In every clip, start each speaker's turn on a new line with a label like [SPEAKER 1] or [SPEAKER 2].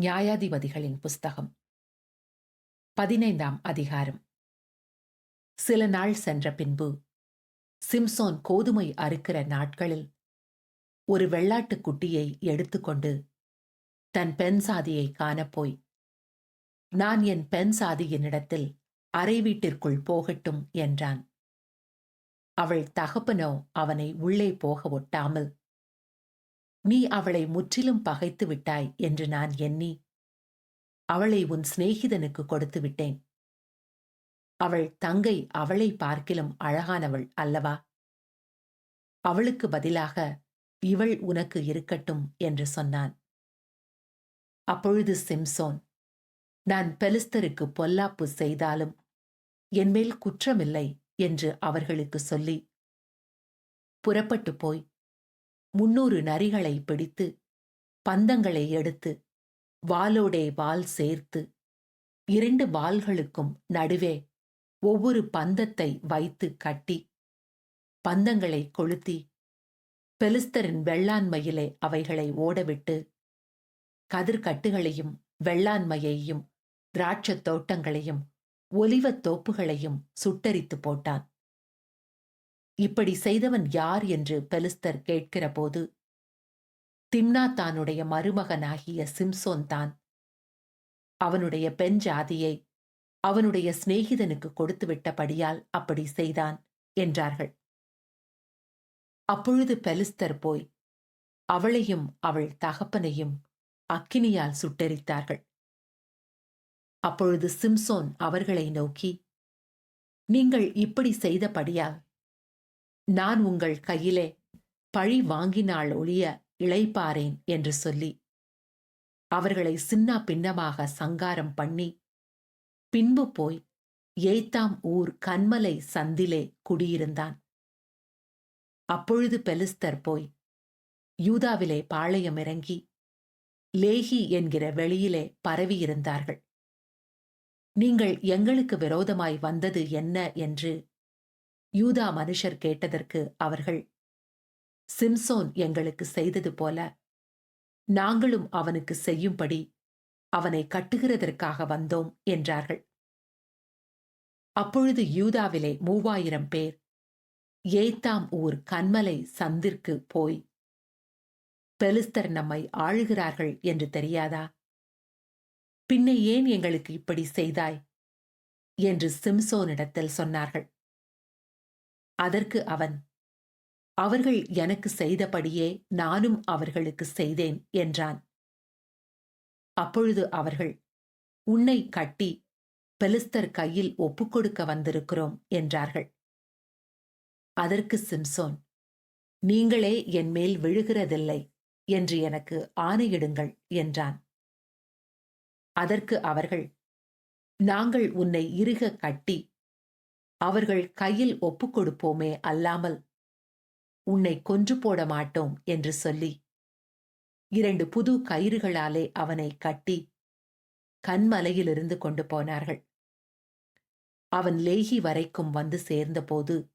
[SPEAKER 1] நியாயாதிபதிகளின் புஸ்தகம். பதினைந்தாம் அதிகாரம். சில நாள் சென்ற பின்பு சிம்சோன் கோதுமை அறுக்கிற நாட்களில் ஒரு வெள்ளாட்டுக் குட்டியை எடுத்துக்கொண்டு தன் பெண் சாதியை காணப்போய் நான் என் பெண் சாதியினிடத்தில் அறை வீட்டிற்குள் போகட்டும் என்றான். அவள் தகப்பனோ அவனை உள்ளே போக ஒட்டாமல் நீ அவளை முற்றிலும் பகைத்து விட்டாய் என்று நான் எண்ணி அவளை உன் சிநேகிதனுக்கு கொடுத்து விட்டேன். அவள் தங்கை அவளை பார்க்கிலும் அழகானவள் அல்லவா? அவளுக்கு பதிலாக இவள் உனக்கு இருக்கட்டும் என்று சொன்னான். அப்பொழுது சிம்சோன் நான் பெலிஸ்தருக்கு பொல்லாப்பு செய்தாலும் என்மேல் குற்றமில்லை என்று அவர்களுக்கு சொல்லி புறப்பட்டு போய் முன்னூறு நரிகளை பிடித்து பந்தங்களை எடுத்து வாலோடே வால் சேர்த்து இரண்டு வால்களுக்கும் நடுவே ஒவ்வொரு பந்தத்தை வைத்து கட்டி பந்தங்களை கொளுத்தி பெலிஸ்தரின் வெள்ளாண்மையிலே அவைகளை ஓடவிட்டு கதிர்கட்டுகளையும் வெள்ளாண்மையையும் திராட்சத் தோட்டங்களையும் ஒலிவத் தோப்புகளையும் சுட்டரித்து போட்டான். இப்படி செய்தவன் யார் என்று பெலிஸ்தர் கேட்கிறபோது திம்னா தானுடைய மருமகனாகிய சிம்சோன் தான். அவனுடைய பெண் ஜாதியை அவனுடைய சிநேகிதனுக்கு கொடுத்துவிட்டபடியால் அப்படி செய்தான் என்றார்கள். அப்பொழுது பெலிஸ்தர் போய் அவளையும் அவள் தகப்பனையும் அக்கினியால் சுட்டெரித்தார்கள். அப்பொழுது சிம்சோன் அவர்களை நோக்கி நீங்கள் இப்படி செய்தபடியால் நான் உங்கள் கையிலே பழி வாங்கினாள் ஒழிய இளைப்பாரேன் என்று சொல்லி அவர்களை சின்ன பின்னமாக சங்காரம் பண்ணி பின்பு போய் ஏத்தாம் ஊர் கண்மலை சந்திலே குடியிருந்தான். அப்பொழுது பெலிஸ்தர் போய் யூதாவிலே பாளையம் இறங்கி லேஹி என்கிற வெளியிலே பரவியிருந்தார்கள். நீங்கள் எங்களுக்கு விரோதமாய் வந்தது என்ன? என்று யூதா மனுஷர் கேட்டதற்கு அவர்கள் சிம்சோன் எங்களுக்கு செய்தது போல நாங்களும் அவனுக்கு செய்யும்படி அவனை கட்டுகிறதற்காக வந்தோம் என்றார்கள். அப்பொழுது யூதாவிலே மூவாயிரம் பேர் ஏத்தாம் ஊர் கண்மலை சந்திற்கு போய் பெலிஸ்தர் நம்மை ஆளுகிறார்கள் என்று தெரியாதா? பின்ன ஏன் எங்களுக்கு இப்படி செய்தாய்? என்று சிம்சோனிடத்தில் சொன்னார்கள். அதற்கு அவன் அவர்கள் எனக்கு செய்தபடியே நானும் அவர்களுக்கு செய்தேன் என்றான். அப்பொழுது அவர்கள் உன்னை கட்டி பெலிஸ்தர் கையில் ஒப்புக்கொடுக்க வந்திருக்கிறோம் என்றார்கள். அதற்கு சிம்சோன் நீங்களே என் மேல் விழுகிறதில்லை என்று எனக்கு ஆணையிடுங்கள் என்றான். அதற்கு அவர்கள் நாங்கள் உன்னை இறுக கட்டி அவர்கள் கையில் ஒப்புக்கொடுப்போமே அல்லாமல் உன்னை கொன்று போட மாட்டோம் என்று சொல்லி இரண்டு புது கயிறுகளாலே அவனை கட்டி கண்மலையிலிருந்து கொண்டு போனார்கள். அவன் லேகி வரைக்கும் வந்து சேர்ந்தபோது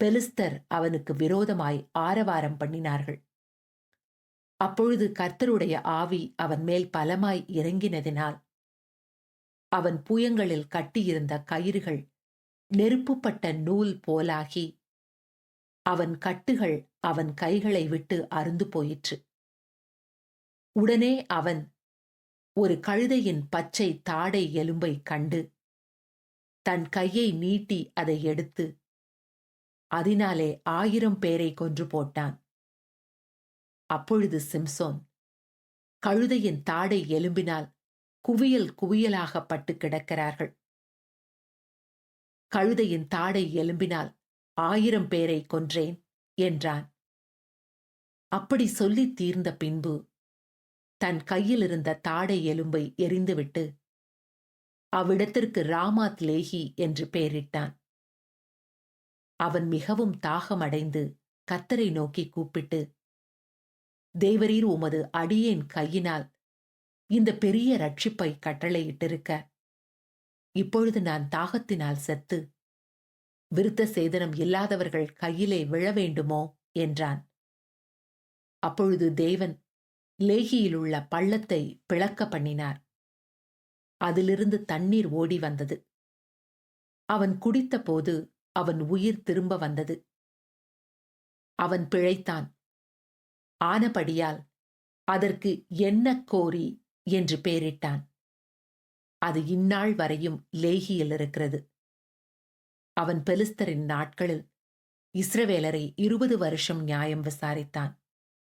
[SPEAKER 1] பெலிஸ்தர் அவனுக்கு விரோதமாய் ஆரவாரம் பண்ணினார்கள். அப்பொழுது கர்த்தருடைய ஆவி அவன் மேல் பலமாய் இறங்கினதினால் அவன் புயங்களில் கட்டியிருந்த கயிறுகள் நெருப்புப்பட்ட நூல் போலாகி அவன் கட்டுகள் அவன் கைகளை விட்டு அருந்து போயிற்று. உடனே அவன் ஒரு கழுதையின் பச்சை தாடை எலும்பை கண்டு தன் கையை நீட்டி அதை எடுத்து அதனாலே ஆயிரம் பேரை கொன்று போட்டான். அப்பொழுது சிம்சோன் கழுதையின் தாடை எலும்பினால் குவியல் குவியலாகப்பட்டு கிடக்கிறார்கள். கழுதையின் தாடை எலும்பினால் ஆயிரம் பேரை கொன்றேன் என்றான். அப்படி சொல்லி தீர்ந்த பின்பு தன் கையில் இருந்த தாடை எலும்பை எரிந்துவிட்டு அவ்விடத்திற்கு ராமாத் லேஹி என்று பெயரிட்டான். அவன் மிகவும் தாகமடைந்து கத்தரை நோக்கி கூப்பிட்டு தேவரீர் உமது அடியேன் கையினால் இந்த பெரிய ரட்சிப்பை கட்டளையிட்டிருக்க இப்பொழுது நான் தாகத்தினால் செத்து விருத்த சேதனம் இல்லாதவர்கள் கையிலே விழ வேண்டுமோ? என்றான். அப்பொழுது தேவன் லேகியிலுள்ள பள்ளத்தை பிளக்க பண்ணினார். அதிலிருந்து தண்ணீர் ஓடி வந்தது. அவன் குடித்தபோது அவன் உயிர் திரும்ப வந்தது. அவன் பிழைத்தான். ஆனபடியால் அதற்கு என்ன கோரி? என்று பெயரிட்டான் அது இந்நாள் வரையும் லேகியில் இருக்கிறது. அவன் பெலிஸ்தரின் நாட்களில் இஸ்ரவேலரை இருபது வருஷம் நியாயம் விசாரித்தான்.